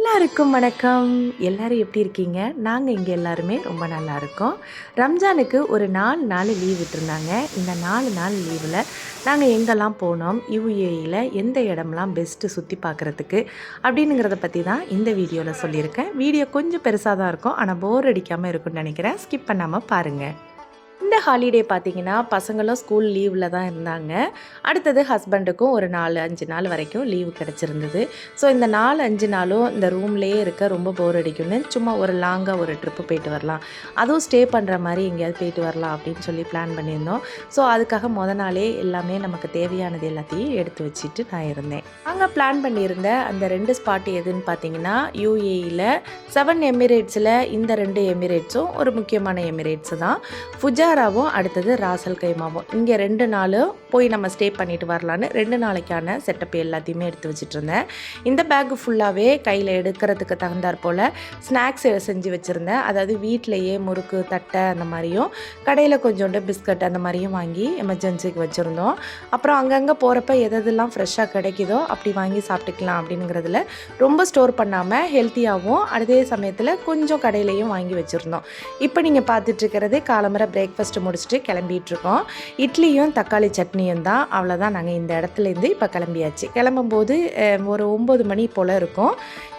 எல்லாருக்கும் வணக்கம். எல்லாரும் எப்படி இருக்கீங்க? நாங்கள் இங்கே எல்லாருமே ரொம்ப நல்லா இருக்கோம். ரம்ஜானுக்கு ஒரு நாலு நாள் லீவ் விட்டுருந்தாங்க. இந்த நாலு நாள் லீவில் நாங்கள் எங்கெல்லாம் போனோம்? யூஏயில் எந்த இடம்லாம் பெஸ்ட்டு சுற்றி பார்க்குறதுக்கு? அப்படிங்கிறத பற்றி தான் இந்த வீடியோவில் சொல்லியிருக்கேன். வீடியோ கொஞ்சம் பெருசாக தான் இருக்கும். ஆனால் போர் அடிக்காமல் இருக்கும்னு நினைக்கிறேன். ஸ்கிப் பண்ணாமல் பாருங்கள் இந்த ஹாலிடே பார்த்தீங்கன்னா பசங்களும் ஸ்கூல் லீவில் தான் இருந்தாங்க. அடுத்தது ஹஸ்பண்டுக்கும் ஒரு நாலு அஞ்சு நாள் வரைக்கும் லீவு கிடச்சிருந்தது. ஸோ இந்த நாலு அஞ்சு நாளும் இந்த ரூம்லேயே இருக்க ரொம்ப போர் அடிக்கும்னு சும்மா ஒரு லாங்காக ஒரு ட்ரிப்பு போயிட்டு வரலாம். அதுவும் ஸ்டே பண்ணுற மாதிரி எங்கேயாவது போயிட்டு வரலாம் அப்படின்னு சொல்லி பிளான் பண்ணியிருந்தோம். ஸோ அதுக்காக முத நாளே எல்லாமே நமக்கு தேவையானது எல்லாத்தையும் எடுத்து வச்சுட்டு நான் இருந்தேன். அங்கே பிளான் பண்ணியிருந்த அந்த ரெண்டு ஸ்பாட் எதுன்னு பார்த்தீங்கன்னா யூஏஇயில் செவன் எமிரேட்ஸில் இந்த ரெண்டு எமிரேட்ஸும் ஒரு முக்கியமான எமிரேட்ஸ் தான். ஃபுஜாராவும் அடுத்தது ராசல் கைமாவும். இங்கே ரெண்டு நாளும் போய் நம்ம ஸ்டே பண்ணிட்டு வரலான்னு ரெண்டு நாளைக்கான செட்டப் எல்லாத்தையுமே எடுத்து வச்சுட்டு இருந்தேன் இந்த பேக்கு ஃபுல்லாகவே கையில் எடுக்கிறதுக்கு தகுந்தாற் போல் ஸ்நாக்ஸ் செஞ்சு வச்சுருந்தேன். அதாவது வீட்டிலையே முறுக்கு தட்டை அந்த மாதிரியும் கடையில் கொஞ்சோண்டு பிஸ்கட் அந்த மாதிரியும் வாங்கி எமர்ஜென்சிக்கு வச்சுருந்தோம். அப்புறம் அங்கங்கே போகிறப்ப எதெல்லாம் ஃப்ரெஷ்ஷாக கிடைக்குதோ அப்படி வாங்கி சாப்பிட்டுக்கலாம் அப்படிங்கிறதுல ரொம்ப ஸ்டோர் பண்ணாமல் ஹெல்த்தியாகவும் அதே சமயத்தில் கொஞ்சம் கடையிலையும் வாங்கி வச்சுருந்தோம். இப்போ நீங்கள் பார்த்துட்ருக்கிறது காலம்பரை பிரேக்ஃபாஸ்ட்டு முடிச்சுட்டு கிளம்பிகிட்ருக்கோம் இட்லியும் தக்காளி சட்னி தான் அவ்வளோதான் நாங்கள் இந்த இடத்துலேருந்து இப்போ கிளம்பியாச்சு. கிளம்பும்போது ஒரு ஒம்பது மணி போல் இருக்கும்.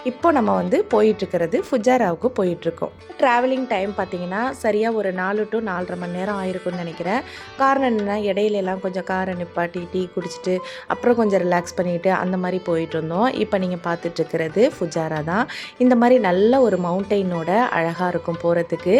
இப்போ நம்ம வந்து போயிட்டுருக்கிறது ஃபுஜாராவுக்கு போயிட்டுருக்கோம். ட்ராவலிங் டைம் பார்த்திங்கன்னா சரியாக ஒரு நாலு டு நாலரை மணி நேரம் ஆயிருக்கும்னு நினைக்கிறேன். காரணம் என்னென்னா இடையிலலாம் கொஞ்சம் காரை நிப்பாட்டி டீ குடிச்சிட்டு அப்புறம் கொஞ்சம் ரிலாக்ஸ் பண்ணிட்டு அந்த மாதிரி போயிட்டு இருந்தோம் இப்போ நீங்கள் பார்த்துட்ருக்கிறது ஃபுஜாரா தான். இந்த மாதிரி நல்ல ஒரு மவுண்டெயினோட அழகாக இருக்கும் போகிறதுக்கு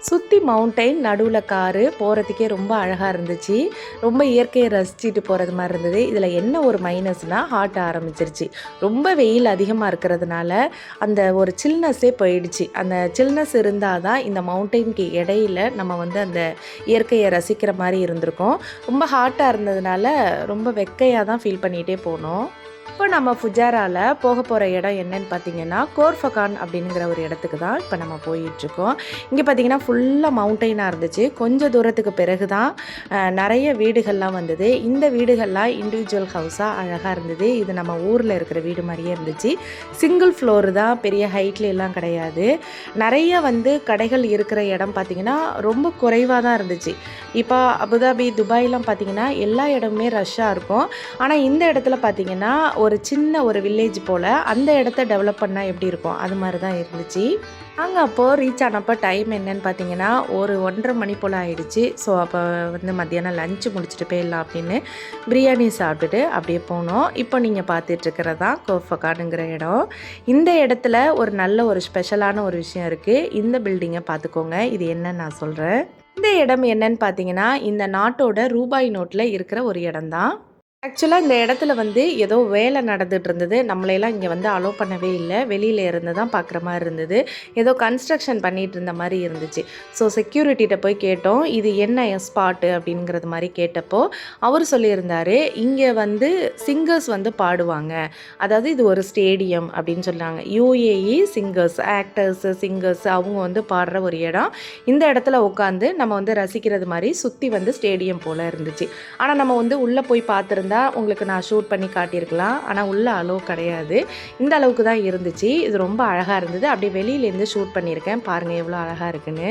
சுற்றி மவுண்டைன் நடுவில் காரு போகிறதுக்கே ரொம்ப அழகாக இருந்துச்சு. ரொம்ப இயற்கையை ரசிச்சுட்டு போகிறது மாதிரி இருந்தது. இதில் என்ன ஒரு மைனஸ்னால் ஹாட் ஆரம்பிச்சிருச்சு. ரொம்ப வெயில் அதிகமாக இருக்கிறதுனால அந்த ஒரு சில்னஸ்ஸே போயிடுச்சு. அந்த சில்னஸ் இருந்தால் தான் இந்த மவுண்டைனுக்கு இடையில நம்ம வந்து அந்த இயற்கையை ரசிக்கிற மாதிரி இருந்திருக்கும். ரொம்ப ஹாட்டாக இருந்ததுனால ரொம்ப வெக்கையாக தான் ஃபீல் பண்ணிகிட்டே போனோம். இப்போ நம்ம ஃபுஜாராவில் போக போகிற இடம் என்னன்னு பார்த்தீங்கன்னா கோர்ஃபகான் அப்படிங்கிற ஒரு இடத்துக்கு தான் இப்போ நம்ம போயிட்டுருக்கோம். இங்கே பார்த்தீங்கன்னா ஃபுல்லாக மவுண்டெயினாக இருந்துச்சு. கொஞ்சம் தூரத்துக்கு பிறகு தான் நிறைய வீடுகள்லாம் வந்தது. இந்த வீடுகள்லாம் இண்டிவிஜுவல் ஹவுஸாக அழகாக இருந்தது. இது நம்ம ஊரில் இருக்கிற வீடு மாதிரியே இருந்துச்சு. சிங்கிள் ஃப்ளோர் தான் பெரிய ஹைட்ல எல்லாம் கிடையாது. நிறைய வந்து கடைகள் இருக்கிற இடம் பார்த்தீங்கன்னா ரொம்ப குறைவாக தான் இருந்துச்சு. இப்போ அபுதாபி துபாய்லாம் பார்த்தீங்கன்னா எல்லா இடமுமே ரஷ்ஷாக இருக்கும். ஆனால் இந்த இடத்துல பார்த்தீங்கன்னா ஒரு சின்ன ஒரு வில்லேஜ் போல் அந்த இடத்த டெவலப் பண்ணால் எப்படி இருக்கும்? அது மாதிரி தான் இருந்துச்சு. அங்கே அப்போது ரீச் ஆனப்போ டைம் என்னன்னு பார்த்தீங்கன்னா ஒரு ஒன்றரை மணி போல் ஆயிடுச்சு. ஸோ அப்போ வந்து மத்தியானம் லஞ்சு முடிச்சுட்டு போயிடலாம் அப்படின்னு பிரியாணி சாப்பிட்டுட்டு அப்படியே போனோம். இப்போ நீங்கள் பார்த்துட்டு தான் கோஃபகானுங்கிற இடம். இந்த இடத்துல ஒரு நல்ல ஒரு ஸ்பெஷலான ஒரு விஷயம் இருக்குது இந்த பில்டிங்கை பார்த்துக்கோங்க. இது என்னன்னு நான் சொல்கிறேன் இந்த இடம் என்னன்னு பார்த்தீங்கன்னா இந்த நாட்டோட ரூபாய் நோட்டில் இருக்கிற ஒரு இடம் தான் ஆக்சுவலாக இந்த இடத்துல வந்து ஏதோ வேலை நடந்துட்டு இருந்தது. நம்மளையெல்லாம் இங்கே வந்து அலோவ் பண்ணவே இல்லை. வெளியில் இருந்து தான் பார்க்குற மாதிரி இருந்தது. ஏதோ கன்ஸ்ட்ரக்ஷன் பண்ணிகிட்டு இருந்த மாதிரி இருந்துச்சு. ஸோ செக்யூரிட்டிகிட்ட போய் கேட்டோம். இது என்ன ஸ்பாட்டு அப்படிங்கிறது மாதிரி கேட்டப்போ அவர் சொல்லியிருந்தாரு இங்கே வந்து சிங்கர்ஸ் வந்து பாடுவாங்க. அதாவது இது ஒரு ஸ்டேடியம் அப்படின்னு சொன்னாங்க. யூஏஇ சிங்கர்ஸ் ஆக்டர்ஸ் சிங்கர்ஸ் அவங்க வந்து பாடுற ஒரு இடம். இந்த இடத்துல உட்காந்து நம்ம வந்து ரசிக்கிறது மாதிரி சுற்றி வந்து ஸ்டேடியம் போல் இருந்துச்சு. ஆனால் நம்ம வந்து உள்ளே போய் இருந்தால் உங்களுக்கு நான் ஷூட் பண்ணி காட்டியிருக்கலாம். ஆனால் உள்ளே அளவு கிடையாது. இந்த அளவுக்கு தான் இருந்துச்சு. இது ரொம்ப அழகாக இருந்தது. அப்படியே வெளியிலேருந்து ஷூட் பண்ணியிருக்கேன். பாருங்கள் எவ்வளோ அழகாக இருக்குன்னு.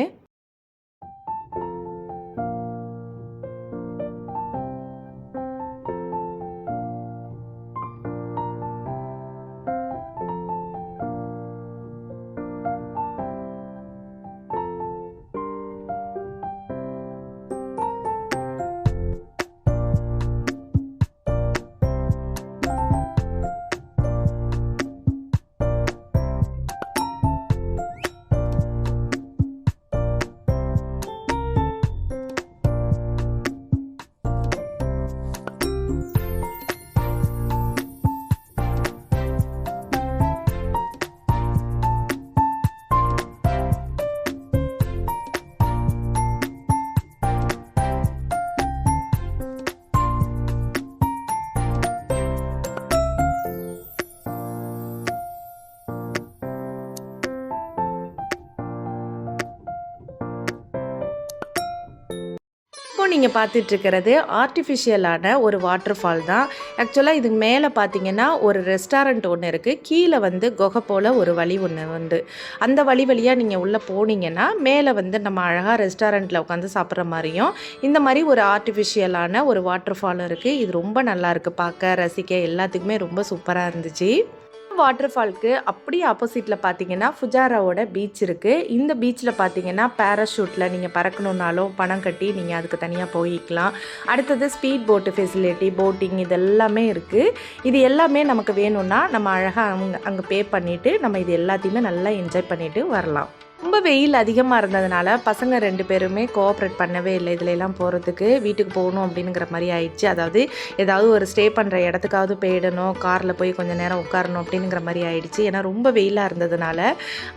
நீங்கள் பார்த்துட்ருக்கிறது ஆர்டிஃபிஷியலான ஒரு வாட்டர் ஃபால் தான். ஆக்சுவலாக இதுக்கு மேலே பார்த்தீங்கன்னா ஒரு ரெஸ்டாரண்ட் ஒன்று இருக்குது கீழே வந்து குகை போல் ஒரு வழி ஒன்று வந்து அந்த வழி வழியாக நீங்கள் உள்ளே போனீங்கன்னா மேலே வந்து நம்ம அழகாக ரெஸ்டாரண்ட்டில் உட்காந்து சாப்பிட்ற மாதிரியும் இந்த மாதிரி ஒரு ஆர்டிஃபிஷியலான ஒரு வாட்டர் ஃபாலும் இருக்குது இது ரொம்ப நல்லாயிருக்கு பார்க்க ரசிக்க எல்லாத்துக்குமே ரொம்ப சூப்பராக இருந்துச்சு. வாட்டர் ஃபால்க்கு அப்படியே ஆப்போசிட்டில் பார்த்தீங்கன்னா ஃபுஜாராவோட பீச் இருக்குது இந்த பீச்சில் பார்த்தீங்கன்னா பேராஷூட்டில் நீங்கள் பறக்கணுன்னாலும் பணம் கட்டி நீங்கள் அதுக்கு தனியாக போய்க்கலாம். அடுத்தது ஸ்பீட் போட்டு ஃபெசிலிட்டி போட்டிங் இது எல்லாமே இருக்குது இது எல்லாமே நமக்கு வேணும்னா நம்ம அழகாக அங்கே அங்கே பே பண்ணிவிட்டு நம்ம இது எல்லாத்தையுமே நல்லா என்ஜாய் பண்ணிவிட்டு வரலாம். ரொம்ப வெயில் அதிகமாக இருந்ததுனால பசங்க ரெண்டு பேருமே கோஆப்ரேட் பண்ணவே இல்லை. இதுல எல்லாம் போகிறதுக்கு வீட்டுக்கு போகணும் அப்படிங்கிற மாதிரி ஆயிடுச்சு. அதாவது ஏதாவது ஒரு ஸ்டே பண்ணுற இடத்துக்காவது போயிடணும். காரில் போய் கொஞ்சம் நேரம் உட்காரணும் அப்படிங்கிற மாதிரி ஆயிடுச்சு. ஏன்னா ரொம்ப வெயிலாக இருந்ததுனால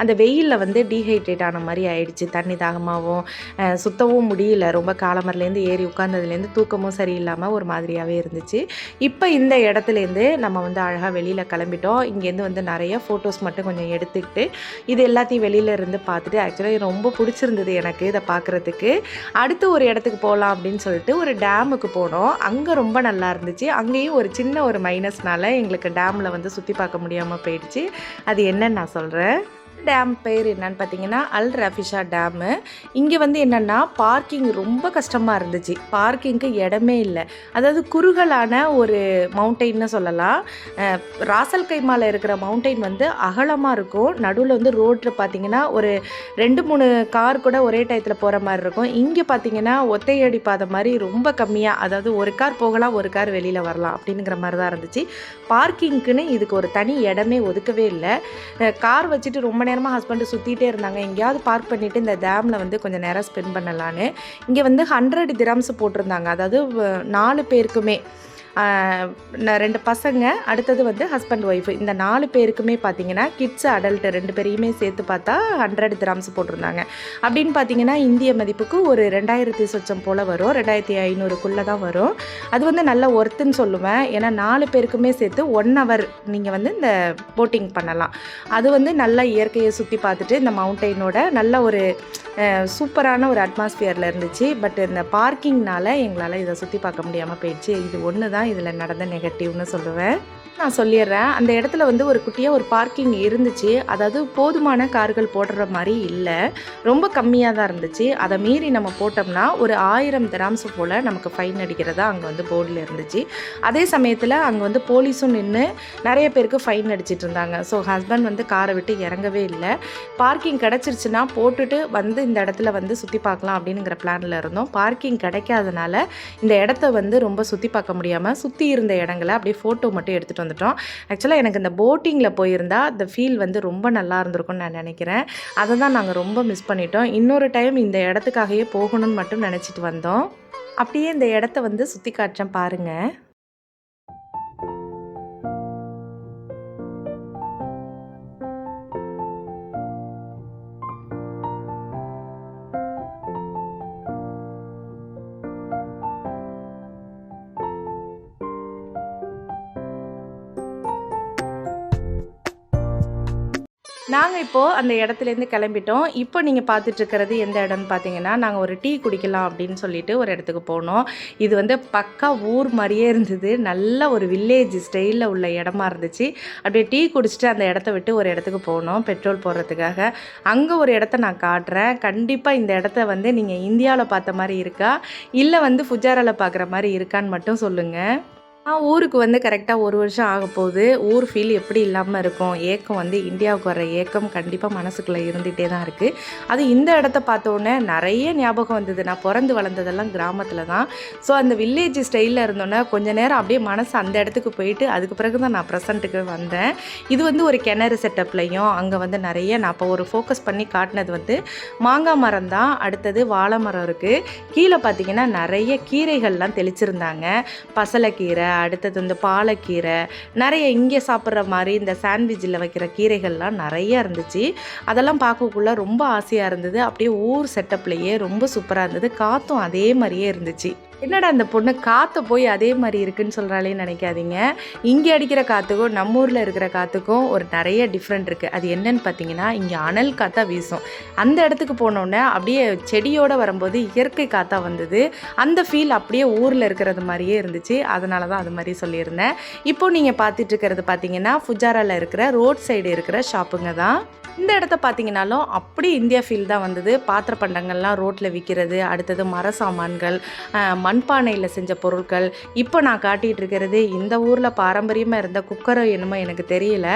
அந்த வெயிலில் வந்து டீஹைட்ரேட் ஆன மாதிரி ஆயிடுச்சு. தண்ணி தாகமாகவும் சுத்தவும் முடியல. ரொம்ப காலமரிலேருந்து ஏறி உட்கார்ந்ததுலேருந்து தூக்கமும் சரியில்லாமல் ஒரு மாதிரியாகவே இருந்துச்சு. இப்போ இந்த இடத்துலேருந்து நம்ம வந்து அழகாக வெளியில் கிளம்பிட்டோம். இங்கேருந்து வந்து நிறைய ஃபோட்டோஸ் மட்டும் கொஞ்சம் எடுத்துக்கிட்டு இது எல்லாத்தையும் வெளியில இருந்து பார்த்துட்டு ஆக்சுவலாக ரொம்ப பிடிச்சிருந்தது எனக்கு இதை பார்க்குறதுக்கு. அடுத்து ஒரு இடத்துக்கு போகலாம் அப்படின்னு சொல்லிட்டு ஒரு டேமுக்கு போனோம். அங்கே ரொம்ப நல்லா இருந்துச்சு. அங்கேயும் ஒரு சின்ன ஒரு மைனஸ்னால எங்களுக்கு டேமில் வந்து சுற்றி பார்க்க முடியாமல் போயிடுச்சு. அது என்னன்னு நான் சொல்கிறேன் டேம் பேர் என்னன்னு பார்த்தீங்கன்னா அல் ரஃபிஷா டேமு. இங்கே வந்து என்னென்னா பார்க்கிங் ரொம்ப கஷ்டமாக இருந்துச்சு. பார்க்கிங்க்கு இடமே இல்லை. அதாவது குறுகலான ஒரு மவுண்டெயின்னு சொல்லலாம். ராசல் கைமாவில் இருக்கிற மவுண்டெயின் வந்து அகலமாக இருக்கும். நடுவில் வந்து ரோட்டில் பார்த்தீங்கன்னா ஒரு ரெண்டு மூணு கார் கூட ஒரே டயத்தில் போகிற மாதிரி இருக்கும். இங்கே பார்த்தீங்கன்னா ஒத்தையடி பாதை மாதிரி ரொம்ப கம்மியாக அதாவது ஒரு கார் போகலாம் ஒரு கார் வெளியில் வரலாம் அப்படிங்கிற மாதிரி தான் இருந்துச்சு. பார்க்கிங்க்குன்னு இதுக்கு ஒரு தனி இடமே ஒதுக்கவே இல்லை. கார் வச்சுட்டு ரொம்ப நேரமாக ஹஸ்பண்டு சுற்றிட்டே இருந்தாங்க. எங்கேயாவது பார்க் பண்ணிவிட்டு இந்த டேமில் வந்து கொஞ்சம் நேரம் ஸ்பெண்ட் பண்ணலான்னு. இங்கே வந்து ஹண்ட்ரட் திராம்ஸ் போட்டிருந்தாங்க. அதாவது நாலு பேருக்குமே. ரெண்டு பசங்க அடுத்தது வந்து ஹஸ்பண்ட் ஒய்ஃப் இந்த நாலு பேருக்குமே பார்த்தீங்கன்னா கிட்ஸ் அடல்ட்டு ரெண்டு பேரையுமே சேர்த்து பார்த்தா ஹண்ட்ரட் கிராம்ஸ் போட்டிருந்தாங்க. அப்படின்னு பார்த்தீங்கன்னா இந்திய மதிப்புக்கு ஒரு ரெண்டாயிரத்தி சொச்சம் போல் வரும். ரெண்டாயிரத்தி ஐநூறுக்குள்ளே தான் வரும். அது வந்து நல்ல ஒர்த்துன்னு சொல்லுவேன். ஏன்னா நாலு பேருக்குமே சேர்த்து ஒன் ஹவர் நீங்கள் வந்து இந்த போட்டிங் பண்ணலாம். அது வந்து நல்ல இயற்கையை சுற்றி பார்த்துட்டு இந்த மவுண்டெயினோட நல்ல ஒரு சூப்பரான ஒரு அட்மாஸ்பியரில் இருந்துச்சு. பட் இந்த பார்க்கிங்னால் எங்களால் இதை சுற்றி பார்க்க முடியாமல் போயிடுச்சு. இது ஒன்று தான் இதில் நடந்த நெகட்டிவ்னு சொல்லுவேன். நான் சொல்லிடுறேன். அந்த இடத்துல வந்து ஒரு குட்டியாக ஒரு பார்க்கிங் இருந்துச்சு. அதாவது போதுமான கார்கள் போடுற மாதிரி இல்லை. ரொம்ப கம்மியாக தான் இருந்துச்சு. அதை மீறி நம்ம போட்டோம்னா ஒரு ஆயிரம் திராம்ஸ் போல் நமக்கு ஃபைன் அடிக்கிறதா அங்கே வந்து போர்டில் இருந்துச்சு. அதே சமயத்தில் அங்கே வந்து போலீஸும் நின்று நிறைய பேருக்கு ஃபைன் அடிச்சிட்டு இருந்தாங்க. ஸோ ஹஸ்பண்ட் வந்து காரை விட்டு இறங்கவே இல்லை. பார்க்கிங் கிடச்சிருச்சுன்னா போட்டுட்டு வந்து இந்த இடத்துல வந்து சுற்றி பார்க்கலாம் அப்படிங்கிற பிளானில் இருந்தோம். பார்க்கிங் கிடைக்காதனால இந்த இடத்த வந்து ரொம்ப சுற்றி பார்க்க முடியாமல் சுற்றி இருந்த இடங்களை அப்படியே ஃபோட்டோ மட்டும் எடுத்துகிட்டு வந்துட்டோம். ஆக்சுவலாக எனக்கு இந்த போட்டிங்கில் போயிருந்தா அந்த ஃபீல் வந்து ரொம்ப நல்லா இருந்திருக்கும்னு நான் நினைக்கிறேன். அதை தான் நாங்கள் ரொம்ப மிஸ் பண்ணிட்டோம். இன்னொரு டைம் இந்த இடத்துக்காகவே போகணும்னு மட்டும் நினச்சிட்டு வந்தோம். அப்படியே இந்த இடத்த வந்து சுற்றி காட்டுறேன் பாருங்கள் நாங்கள் இப்போது அந்த இடத்துலேருந்து கிளம்பிட்டோம். இப்போ நீங்கள் பார்த்துட்ருக்கிறது எந்த இடம்னு பார்த்தீங்கன்னா நாங்கள் ஒரு டீ குடிக்கலாம் அப்படின்னு சொல்லிட்டு ஒரு இடத்துக்கு போனோம். இது வந்து பக்கா ஊர் மாதிரியே இருந்தது. நல்ல ஒரு வில்லேஜ் ஸ்டைலில் உள்ள இடமா இருந்துச்சு. அப்படியே டீ குடிச்சிட்டு அந்த இடத்த விட்டு ஒரு இடத்துக்கு போனோம் பெட்ரோல் போடுறதுக்காக. அங்கே ஒரு இடத்த நான் காட்டுறேன். கண்டிப்பாக இந்த இடத்த வந்து நீங்கள் இந்தியாவில் பார்த்த மாதிரி இருக்கா? இல்லை வந்து ஃபுஜாராவில் பார்க்குற மாதிரி இருக்கான்னு மட்டும் சொல்லுங்கள் ஊருக்கு வந்து கரெக்டாக ஒரு வருஷம் ஆக போகுது. ஊர் ஃபீல் எப்படி இல்லாமல் இருக்கும்? ஏக்கம் வந்து இந்தியாவுக்கு வர ஏக்கம் கண்டிப்பாக மனசுக்குள்ளே இருந்துகிட்டே தான் இருக்குது அது இந்த இடத்த பார்த்தோன்னே நிறைய ஞாபகம் வந்தது. நான் பிறந்து வளர்ந்ததெல்லாம் கிராமத்தில் தான். ஸோ அந்த வில்லேஜ் ஸ்டைலில் இருந்தோன்னே கொஞ்ச நேரம் அப்படியே மனசு அந்த இடத்துக்கு போயிட்டு அதுக்கு பிறகு தான் நான் ப்ரெசண்ட்டுக்கு வந்தேன். இது வந்து ஒரு கிணறு செட்டப்லையும் அங்கே வந்து நிறைய நான் இப்போ ஒரு ஃபோக்கஸ் பண்ணி காட்டினது வந்து மாங்காய் மரம் தான். அடுத்தது வாழை மரம் இருக்குது கீழே பார்த்தீங்கன்னா நிறைய கீரைகள்லாம் தெளிச்சிருந்தாங்க. பசலைக்கீரை அடுத்தது வந்து பாலக்கீரை நிறைய இங்கே சாப்பிட்ற மாதிரி இந்த சாண்ட்விட்சில் வைக்கிற கீரைகள்லாம் நிறைய இருந்துச்சு. அதெல்லாம் பார்க்கக்குள்ள ரொம்ப ஆசையாக இருந்தது. அப்படியே ஊர் செட்டப்லேயே ரொம்ப சூப்பராக இருந்தது. காற்றும் அதே மாதிரியே இருந்துச்சு. என்னடா அந்த பொண்ணு காற்றை போய் அதே மாதிரி இருக்குன்னு சொல்கிறாலே நினைக்காதீங்க. இங்கே அடிக்கிற காற்றுக்கும் நம்ம ஊரில் இருக்கிற காற்றுக்கும் ஒரு நிறைய டிஃப்ரெண்ட் இருக்குது அது என்னன்னு பார்த்தீங்கன்னா இங்கே அனல் காற்றா வீசும். அந்த இடத்துக்கு போனோடனே அப்படியே செடியோடு வரும்போது இயற்கை காற்றா வந்தது. அந்த ஃபீல் அப்படியே ஊரில் இருக்கிறது மாதிரியே இருந்துச்சு. அதனால தான் அது மாதிரி சொல்லியிருந்தேன். இப்போ நீங்கள் பார்த்துட்டு இருக்கிறது பார்த்தீங்கன்னா ஃபுஜாராவில் இருக்கிற ரோட் சைடு இருக்கிற ஷாப்புங்க தான். இந்த இடத்த பார்த்தீங்கன்னாலும் அப்படி இந்தியா ஃபீல் தான் வந்தது. பாத்திர பண்டங்கள்லாம் ரோட்டில் விற்கிறது அடுத்தது மர சாமான்கள் மண்பானையில் செஞ்ச பொருட்கள். இப்போ நான் காட்டிகிட்டு இருக்கிறது இந்த ஊரில் பாரம்பரியமாக இருந்த குக்கரோ என்னமோ எனக்கு தெரியல.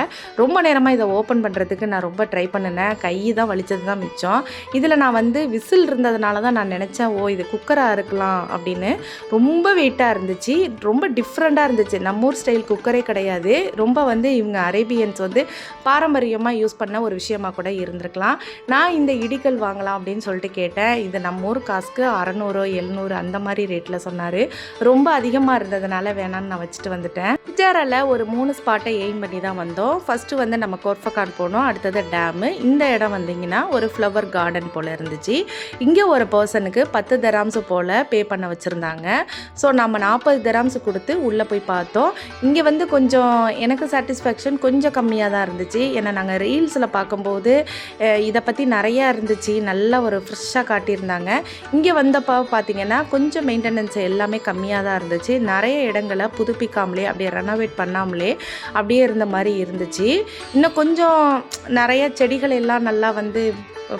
ரொம்ப நேரமாக இதை ஓப்பன் பண்ணுறதுக்கு நான் ரொம்ப ட்ரை பண்ணினேன். கை தான் வலித்தது தான் மிச்சம். இதில் நான் வந்து விசில் இருந்ததுனால தான் நான் நினச்சேன் ஓ இது குக்கராக இருக்கலாம் அப்படின்னு. ரொம்ப வெயிட்டாக இருந்துச்சு. ரொம்ப டிஃப்ரெண்ட்டாக இருந்துச்சு. நம்ம ஊர் ஸ்டைல் குக்கரே கிடையாது. ரொம்ப வந்து இவங்க அரேபியன்ஸ் வந்து பாரம்பரியமாக யூஸ் பண்ண ஒரு விஷயமாக கூட இருந்திருக்கலாம். நான் இந்த இடிக்கல் வாங்கலாம் அப்படின்னு சொல்லிட்டு கேட்டேன். இது நம்ம ஊர் காசுக்கு அறநூறு எழுநூறு அந்த மாதிரி ரேட் ரேட்டில் சொன்னார். ரொம்ப அதிகமாக இருந்ததுனால வேணான்னு நான் வச்சுட்டு வந்துட்டேன். விஜாரால ஒரு மூணு ஸ்பாட்டை எய்ம் பண்ணி தான் வந்தோம். ஃபஸ்ட்டு வந்து நம்ம கோர்ஃபகான் போனோம். அடுத்தது டேமு இந்த இடம் வந்தீங்கன்னா ஒரு ஃப்ளவர் கார்டன் போல் இருந்துச்சு. இங்கே ஒரு பர்சனுக்கு பத்து தராம்ஸ் போல் பே பண்ண வச்சுருந்தாங்க. ஸோ நம்ம நாற்பது தராம்ஸ் கொடுத்து உள்ளே போய் பார்த்தோம். இங்கே வந்து கொஞ்சம் எனக்கு சாட்டிஸ்ஃபேக்ஷன் கொஞ்சம் கம்மியாக தான் இருந்துச்சு. ஏன்னா நாங்கள் ரீல்ஸில் பார்க்கும்போது இதை பற்றி நிறையா இருந்துச்சு. நல்லா ஒரு ஃப்ரெஷ்ஷாக காட்டியிருந்தாங்க. இங்கே வந்தப்போ பார்த்தீங்கன்னா கொஞ்சம் மெயின்டெனன்ஸ் எல்லாமே கம்மியாக தான் இருந்துச்சு. நிறைய இடங்களை புதுப்பிக்காமலே அப்படியே ரெனோவேட் பண்ணாமலே அப்படியே இருந்த மாதிரி இருந்துச்சு. இன்னும் கொஞ்சம் நிறைய செடிகள் எல்லாம் நல்லா வந்து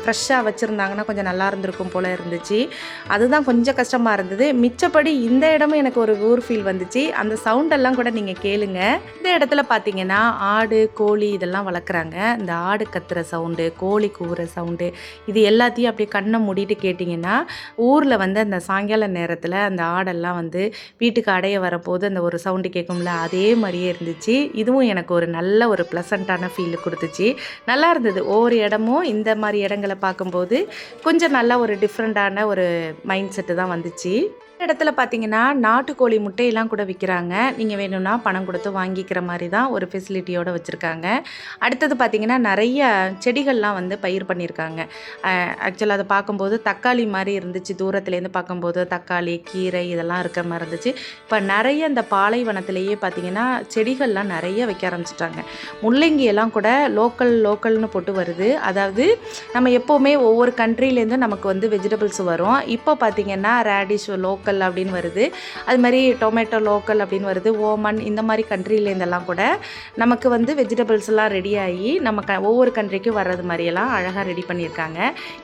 ஃப்ரெஷ்ஷாக வச்சுருந்தாங்கன்னா கொஞ்சம் நல்லா இருந்திருக்கும் போல் இருந்துச்சு. அதுதான் கொஞ்சம் கஷ்டமாக இருந்தது. மிச்சப்படி இந்த இடமும் எனக்கு ஒரு ஊர் ஃபீல் வந்துச்சு. அந்த சவுண்டெல்லாம் கூட நீங்கள் கேளுங்க. இந்த இடத்துல பார்த்தீங்கன்னா ஆடு கோழி இதெல்லாம் வளர்க்குறாங்க. இந்த ஆடு கத்துற சவுண்டு கோழி கூவுற சவுண்டு இது எல்லாத்தையும் அப்படியே கண்ணை மூடிட்டு கேட்டிங்கன்னா ஊரில் வந்து அந்த சாயங்கால நேரத்தில் அந்த ஆடெல்லாம் வந்து வீட்டுக்கு அடைய வரப்போது அந்த ஒரு சவுண்டு கேட்கும்ல அதே மாதிரியே இருந்துச்சு. இதுவும் எனக்கு ஒரு நல்ல ஒரு ப்ளசண்ட்டான ஃபீல் கொடுத்துச்சு. நல்லா இருந்தது. ஒவ்வொரு இடமும் இந்த மாதிரி இடங்கள் பார்க்கும்போது கொஞ்சம் நல்லா ஒரு டிஃப்ரெண்ட்டான ஒரு மைண்ட் செட்டு தான் வந்துச்சு. இடத்துல பார்த்தீங்கன்னா நாட்டுக்கோழி முட்டையெல்லாம் கூட விற்கிறாங்க நீங்கள் வேணும்னா பணம் கொடுத்து வாங்கிக்கிற மாதிரி தான் ஒரு ஃபெசிலிட்டியோடு வச்சுருக்காங்க. அடுத்தது பார்த்தீங்கன்னா நிறைய செடிகள்லாம் வந்து பயிர் பண்ணியிருக்காங்க ஆக்சுவலாக அதை பார்க்கும்போது தக்காளி மாதிரி இருந்துச்சு. தூரத்துலேருந்து பார்க்கும்போது தக்காளி கீரை இதெல்லாம் இருக்கிற மாதிரி இருந்துச்சு. இப்போ நிறைய இந்த பாலைவனத்திலேயே பார்த்தீங்கன்னா செடிகள்லாம் நிறைய வைக்க ஆரம்பிச்சிட்டாங்க. முள்ளங்கியெல்லாம் கூட லோக்கல் லோக்கல்னு போட்டு வருது. அதாவது நம்ம எப்போவுமே ஒவ்வொரு கண்ட்ரிலேருந்தும் நமக்கு வந்து வெஜிடபிள்ஸ் வரும். இப்போ பார்த்தீங்கன்னா ரேடிஷ் லோக்கல் அப்படின்னு வருது. அது மாதிரி டொமேட்டோ லோக்கல் அப்படின்னு வருது. ஓமன் இந்த மாதிரி கண்ட்ரிலேருந்தெல்லாம் கூட நமக்கு வந்து வெஜிடபிள்ஸ் எல்லாம் ரெடி ஆகி நம்ம க ஒவ்வொரு கண்ட்ரிக்கும் வர்றது மாதிரியெல்லாம் அழகாக ரெடி பண்ணியிருக்காங்க.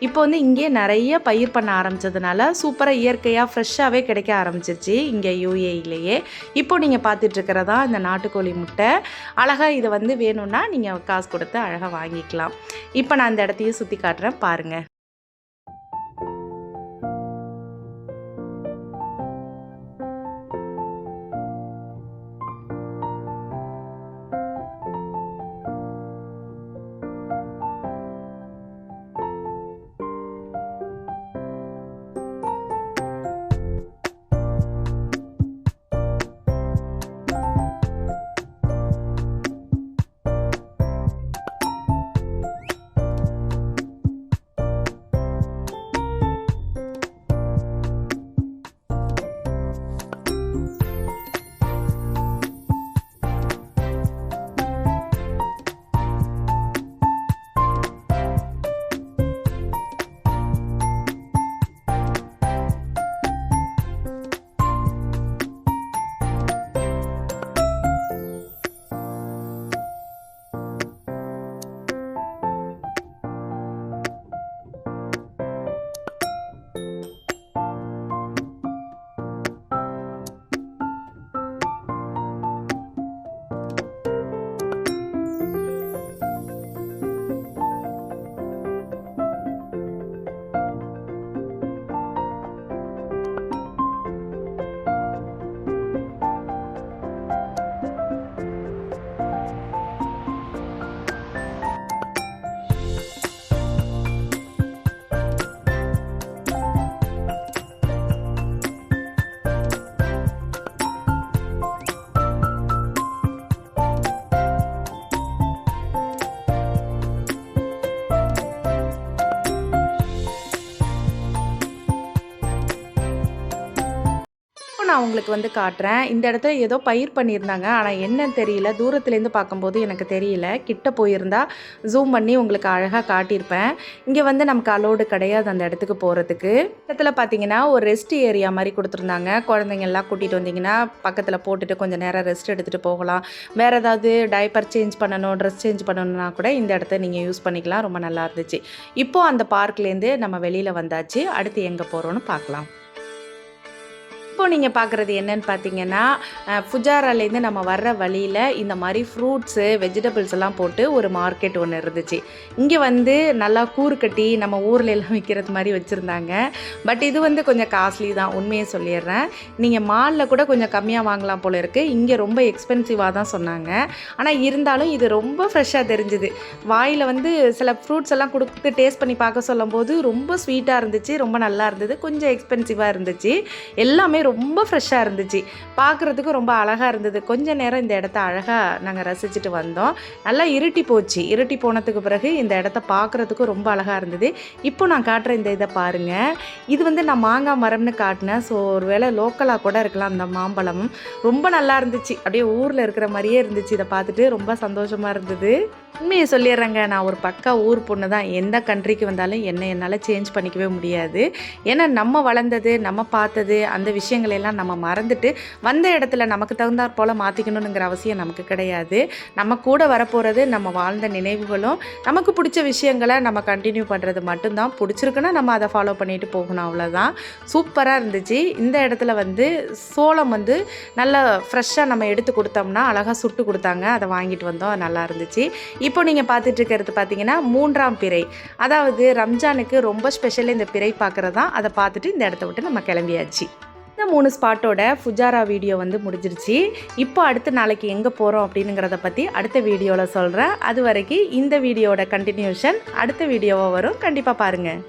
இப்போ வந்து இங்கே நிறைய பயிர் பண்ண ஆரம்பிச்சதுனால சூப்பராக இயற்கையாக ஃப்ரெஷ்ஷாகவே கிடைக்க ஆரம்பிச்சிருச்சு இங்கே யூஏஇலேயே இப்போ நீங்கள் பார்த்துட்ருக்கிறதா இந்த நாட்டுக்கோழி முட்டை. அழகாக இதை வந்து வேணும்னா நீங்கள் காசு கொடுத்து அழகாக வாங்கிக்கலாம். இப்போ நான் அந்த இடத்தையும் சுற்றி காட்டுறேன். பாருங்கள் நான் உங்களுக்கு வந்து காட்டுறேன். இந்த இடத்துல ஏதோ பயிர் பண்ணியிருந்தாங்க. ஆனால் என்னன்னு தெரியல. தூரத்துலேருந்து பார்க்கும்போது எனக்கு தெரியல. கிட்ட போயிருந்தா ஜூம் பண்ணி உங்களுக்கு அழகாக காட்டியிருப்பேன். இங்கே வந்து நமக்கு அலோடு கிடையாது அந்த இடத்துக்கு போகிறதுக்கு இடத்துல பார்த்தீங்கன்னா ஒரு ரெஸ்ட் ஏரியா மாதிரி கொடுத்துருந்தாங்க. குழந்தைங்கள்லாம் கூட்டிகிட்டு வந்தீங்கன்னா பக்கத்தில் போட்டுட்டு கொஞ்சம் நேரம் ரெஸ்ட் எடுத்துகிட்டு போகலாம். வேறு ஏதாவது டைப்பர் சேஞ்ச் பண்ணணும் ட்ரெஸ் சேஞ்ச் பண்ணணும்னா கூட இந்த இடத்த நீங்கள் யூஸ் பண்ணிக்கலாம். ரொம்ப நல்லா இருந்துச்சு. இப்போது அந்த பார்க்லேருந்து நம்ம வெளியில் வந்தாச்சு. அடுத்து எங்கே போகிறோன்னு பார்க்கலாம். இப்போ நீங்கள் பார்க்குறது என்னன்னு பார்த்தீங்கன்னா புஜாராலேருந்து நம்ம வர்ற வழியில் இந்த மாதிரி ஃப்ரூட்ஸு வெஜிடபிள்ஸ் எல்லாம் போட்டு ஒரு மார்க்கெட் ஒன்று இருந்துச்சு. இங்கே வந்து நல்லா கூறு கட்டி நம்ம ஊரில் எல்லாம் விற்கிறது மாதிரி வச்சுருந்தாங்க. பட் இது வந்து கொஞ்சம் காஸ்ட்லி தான் உண்மையை சொல்லிடுறேன். நீங்கள் மாலில் கூட கொஞ்சம் கம்மியாக வாங்கலாம் போல இருக்குது இங்கே ரொம்ப எக்ஸ்பென்சிவாக தான் சொன்னாங்க. ஆனால் இருந்தாலும் இது ரொம்ப ஃப்ரெஷ்ஷாக தெரிஞ்சுது. வாயில் வந்து சில ஃப்ரூட்ஸ் எல்லாம் கொடுத்து டேஸ்ட் பண்ணி பார்க்க சொல்லும்போது ரொம்ப ஸ்வீட்டாக இருந்துச்சு ரொம்ப நல்லா இருந்தது கொஞ்சம் எக்ஸ்பென்சிவாக இருந்துச்சு. எல்லாமே ரொம்ப ஃப்ரெஷ்ஷாக இருந்துச்சு. பார்க்குறதுக்கு ரொம்ப அழகாக இருந்தது. கொஞ்ச நேரம் இந்த இடத்த அழகாக நாங்கள் ரசிச்சுட்டு வந்தோம். நல்லா இருட்டி போச்சு. இருட்டி போனதுக்கு பிறகு இந்த இடத்த பார்க்குறதுக்கு ரொம்ப அழகாக இருந்தது. இப்போ நான் காட்டுற இந்த இதை பாருங்கள் இது வந்து நான் மாங்காய் மரம்னு காட்டினேன். ஸோ ஒரு வேளை லோக்கலாக கூட இருக்கலாம் அந்த மாம்பழம். ரொம்ப நல்லா இருந்துச்சு. அப்படியே ஊரில் இருக்கிற மாதிரியே இருந்துச்சு. இதை பார்த்துட்டு ரொம்ப சந்தோஷமாக இருந்தது. உண்மையை சொல்லிடுறேங்க. நான் ஒரு பக்கா ஊர் பொண்ணு தான். எந்த கண்ட்ரிக்கு வந்தாலும் என்னை என்னால் சேஞ்ச் பண்ணிக்கவே முடியாது. ஏன்னா நம்ம வளர்ந்தது நம்ம பார்த்தது அந்த விஷயம் விஷயங்களை எல்லாம் நம்ம மறந்துட்டு வந்த இடத்துல நமக்கு தகுந்தாற் போல் மாற்றிக்கணுங்கிற அவசியம் நமக்கு கிடையாது. நம்ம கூட வரப்போகிறது நம்ம வாழ்ந்த நினைவுகளும் நமக்கு பிடிச்ச விஷயங்களை நம்ம கண்டினியூ பண்ணுறது மட்டும்தான். பிடிச்சிருக்குன்னா நம்ம அதை ஃபாலோ பண்ணிட்டு போகணும் அவ்வளோதான் சூப்பராக இருந்துச்சு. இந்த இடத்துல வந்து சோளம் வந்து நல்லா ஃப்ரெஷ்ஷாக நம்ம எடுத்து கொடுத்தோம்னா அழகாக சுட்டு கொடுத்தாங்க. அதை வாங்கிட்டு வந்தோம். நல்லா இருந்துச்சு. இப்போ நீங்கள் பார்த்துட்டு இருக்கிறது பார்த்தீங்கன்னா மூன்றாம் பிறை. அதாவது ரம்ஜானுக்கு ரொம்ப ஸ்பெஷல் இந்த பிறை பார்க்குறது தான் அதை பார்த்துட்டு இந்த இடத்த விட்டு நம்ம கிளம்பியாச்சு. இந்த மூணு ஸ்பாட்டோட ஃபுஜாரா வீடியோ வந்து முடிஞ்சிருச்சு. இப்போ அடுத்து நாளைக்கு எங்கே போகிறோம் அப்படிங்கிறத பற்றி அடுத்த வீடியோவில் சொல்கிறேன் அது வரைக்கும் இந்த வீடியோட கண்டினியூஷன் அடுத்த வீடியோவாக வரும். கண்டிப்பாக பாருங்கள்